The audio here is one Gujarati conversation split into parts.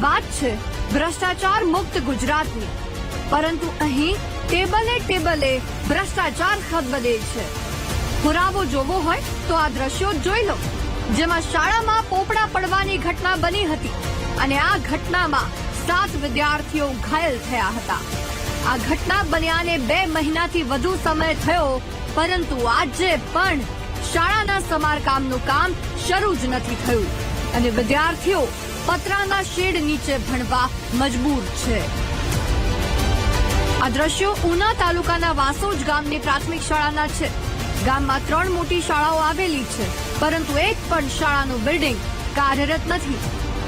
વાત છે, ભ્રષ્ટાચાર મુક્ત ગુજરાતની. પરંતુ અહીં ટેબલે ટેબલે ભ્રષ્ટાચાર ખદબદે છે. પુરાવો જોવો હોય તો આ દ્રશ્યો જોઈ લો, જેમાં શાળામાં પોપડા પડવાની ઘટના બની હતી અને આ ઘટનામાં સાત વિદ્યાર્થીઓ ઘાયલ થયા હતા. આ ઘટના બન્યાને બે મહિનાથી વધુ સમય થયો, પરંતુ આજે પણ શાળાના સમારકામનું કામ શરૂ જ નથી થયું. અને વિદ્યાર્થીઓ પતરાના શેડ નીચે ભણવા મજબૂર છે. આ દ્રશ્યો ઉના તાલુકાના વાસોજ ગામની પ્રાથમિક શાળાના છે. ગામમાં ત્રણ મોટી શાળાઓ આવેલી છે, પરંતુ એક પણ શાળાનું બિલ્ડિંગ કાર્યરત નથી,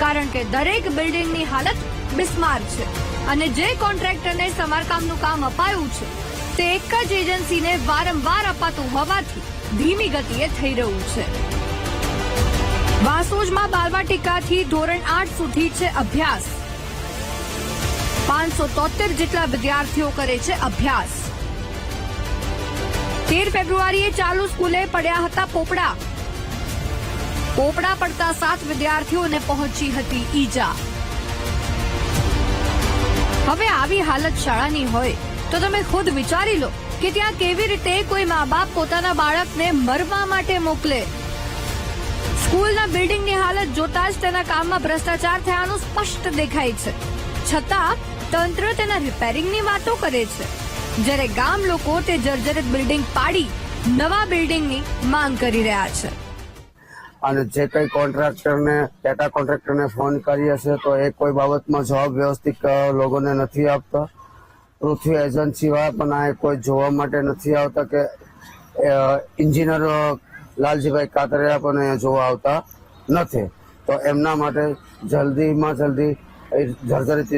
કારણ કે દરેક બિલ્ડિંગની હાલત બિસ્માર છે અને જે કોન્ટ્રાક્ટરને સમારકામનું કામ અપાયું છે, તે એક જ એજન્સીને વારંવાર અપાતું હોવાથી ધીમી ગતિએ થઈ રહ્યું છે. વાસોજમાં બાલવાટિકાથી ધોરણ આઠ સુધી છે અભ્યાસ. પાંચસો તોતેર જેટલા વિદ્યાર્થીઓ કરે છે અભ્યાસ. તેર ફેબ્રુઆરીએ ચાલુ સ્કૂલે પડ્યા હતા પોપડા. પોપડા પડતા સાત વિદ્યાર્થીઓને પહોંચી હતી ઈજા. હવે આવી હાલત શાળાની હોય તો તમે ખુદ વિચારી લો કે ત્યાં કેવી રીતે કોઈ મા બાપ પોતાના બાળકને મરવા માટે મોકલે. સ્કૂલના બિલ્ડિંગની હાલત જોતા જ તેના કામમાં ભ્રષ્ટાચાર થયાનું સ્પષ્ટ દેખાય છે. છતાં, તંત્ર તેના રિપેરિંગની વાતો કરે છે. જ્યારે ગામ લોકો તે જર્જરિત બિલ્ડિંગ પાડી નવા બિલ્ડિંગની માંગ કરી રહ્યા છે. અને જે કઈ કોન્ટ્રાક્ટરને ટાટા કોન્ટ્રાક્ટરને ફોન કરીએ છે તો એ કોઈ બાબતમાં જવાબ વ્યવસ્થિત લોકોને નથી આપતા. પૃથ્વી એજન્સી વાળા પણ આ કોઈ જોવા માટે નથી આવતા કે ઇન્જિનિયર લાલજીભાઈ કાતરિયા પણ અહીંયા જોવા આવતા નથી. તો એમના માટે જલ્દીમાં જલ્દી જર્જરિત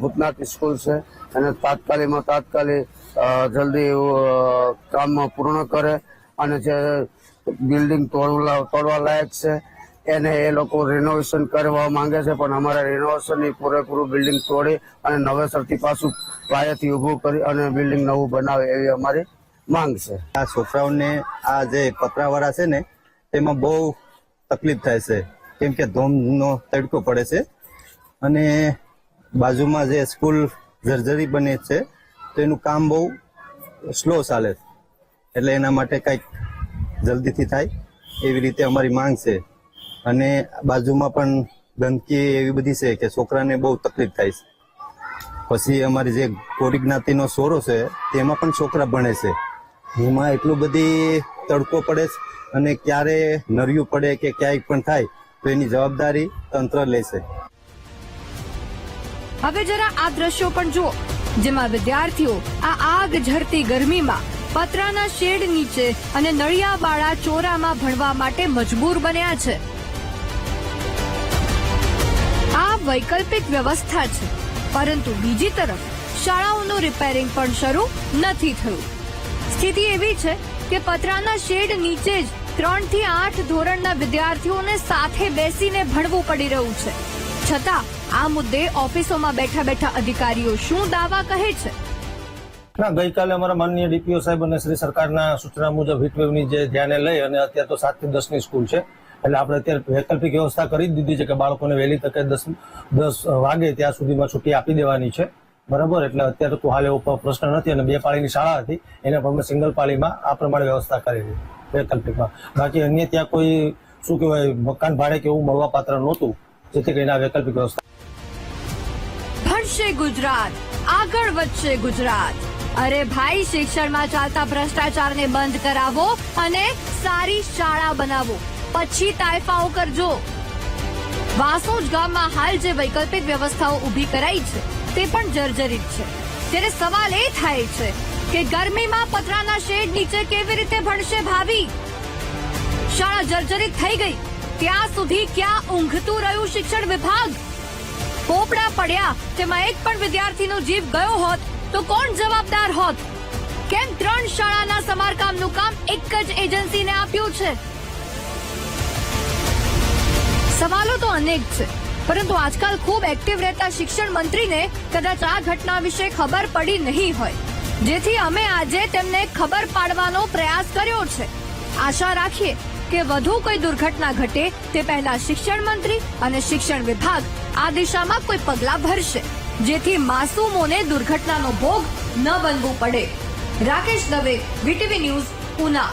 ભૂતનાથ સ્કૂલ છે. અને તાત્કાલિકમાં તાત્કાલિક જલ્દી કામ પૂર્ણ કરે અને જે બિલ્ડિંગ તોડવા તોડવા લાયક છે, એને એ લોકો રિનોવેશન કરવા માંગે છે. પણ અમારે રિનોવેશનની પૂરેપૂરું બિલ્ડિંગ તોડી અને નવેસરથી પાછું પાયાથી ઊભું કરી અને બિલ્ડિંગ નવું બનાવે એવી અમારી માંગ છે. આ છોકરાઓને આ જે પતરાવાળા છે ને, તેમાં બહુ તકલીફ થાય છે. કેમ કે ધોમનો તડકો પડે છે. અને બાજુમાં જે સ્કૂલ જર્જરી બને છે, તો એનું કામ બહુ સ્લો ચાલે છે. એટલે એના માટે કંઈક જલ્દીથી થાય એવી રીતે અમારી માંગ છે. અને બાજુમાં પણ ગંદકી એવી બધી છે કે છોકરાને બહુ તકલીફ થાય છે. પછી અમારી જે કોડી જ્ઞાતિનો સોરો છે, તેમાં પણ છોકરા ભણે છે. એમાં એટલું બધી તડકો પડે અને ક્યારે નર્યું પડે કે ક્યાંય પણ થાય, તો એની જવાબદારી તંત્ર લેશે. હવે જરા આ દ્રશ્યો પણ જુઓ, જેમાં વિદ્યાર્થીઓ આ આગ ઝરતી ગરમીમાં પતરાના શેડ નીચે અને નળિયાવાળા ચોરામાં ભણવા માટે મજબૂર બન્યા છે. આ વૈકલ્પિક વ્યવસ્થા છે, પરંતુ બીજી તરફ શાળાઓનું રિપેરિંગ પણ શરૂ નથી થયું. સ્થિતિ એવી છે કે પતરાના શેડ નીચે જ ત્રણથી આઠ ધોરણના વિદ્યાર્થીઓને સાથે બેસીને ભણવું પડી રહ્યું છે. છતાં, આ મુદ્દે ઓફિસોમાં બેઠા બેઠા અધિકારીઓ શું દાવા કહે છે? ના, ગઈકાલે અમારા માનનીય ડીપીઓ સાહેબ અને શ્રી સરકારના સૂચના મુજબ હીટવેવની જે ધ્યાને લઈ અને અત્યારે તો સાતથી દસની સ્કૂલ છે, એટલે આપણે અત્યારે વૈકલ્પિક વ્યવસ્થા કરી દીધી છે કે બાળકોને વહેલી તકે દસ દસ વાગે ત્યાં સુધીમાં છુટ્ટી આપી દેવાની છે. બરાબર? એટલે અત્યારે તો હાલ એવો પ્રશ્ન નથી અને બે પાળીની શાળા હતી, એને પણ સિંગલ પાળીમાં આ પ્રમાણે વ્યવસ્થા કરેલી, વૈકલ્પિકમાં. બાકી અન્ય ત્યાં કોઈ, શું કહેવાય, મકાન ભાડે કે એવું મળવા પાત્ર નહોતું, જેથી કરીને આ વૈકલ્પિક વ્યવસ્થા. ભરશે ગુજરાત, આગળ વધશે ગુજરાત. અરે ભાઈ, શિક્ષણમાં ચાલતા ભ્રષ્ટાચારને બંધ કરાવો અને સારી શાળા બનાવો. પછી તાયફાઓ કરજો. વાસોજ ગામમાં હાલ જે વૈકલ્પિક વ્યવસ્થાઓ ઊભી કરાઈ છે તે પણ જર્જરિત છે. ત્યારે સવાલ એ થાય છે કે ગરમીમાં પતરાના શેડ નીચે કેવી રીતે ભણશે ભાવી શાળા જર્જરિત થઈ ગઈ. ત્યાં સુધી ક્યાં ઊંઘતું રહ્યું શિક્ષણ વિભાગ? પોપડા પડ્યા, તેમાં એક પણ વિદ્યાર્થીનો જીવ ગયો હોત તો કોણ જવાબદાર હોત? કેમ ત્રણ શાળાના સમારકામનું કામ એક જ એજન્સીને આપ્યું છે? સવાલો તો અનેક છે. પરંતુ આજકાલ ખૂબ એક્ટિવ રહેતા શિક્ષણ મંત્રીને કદાચ આ ઘટના વિશે ખબર પડી નહીં હોય. જેથી અમે આજે તેમને ખબર પાડવાનો પ્રયાસ કર્યો છે. આશા રાખીએ કે વધુ કોઈ દુર્ઘટના ઘટે તે પહેલા શિક્ષણ મંત્રી અને શિક્ષણ વિભાગ આ દિશામાં કોઈ પગલા ભરશે, જેથી માસૂમોને દુર્ઘટનાનો ભોગ ન બનવું પડે. Rakesh Dave, VTV news Una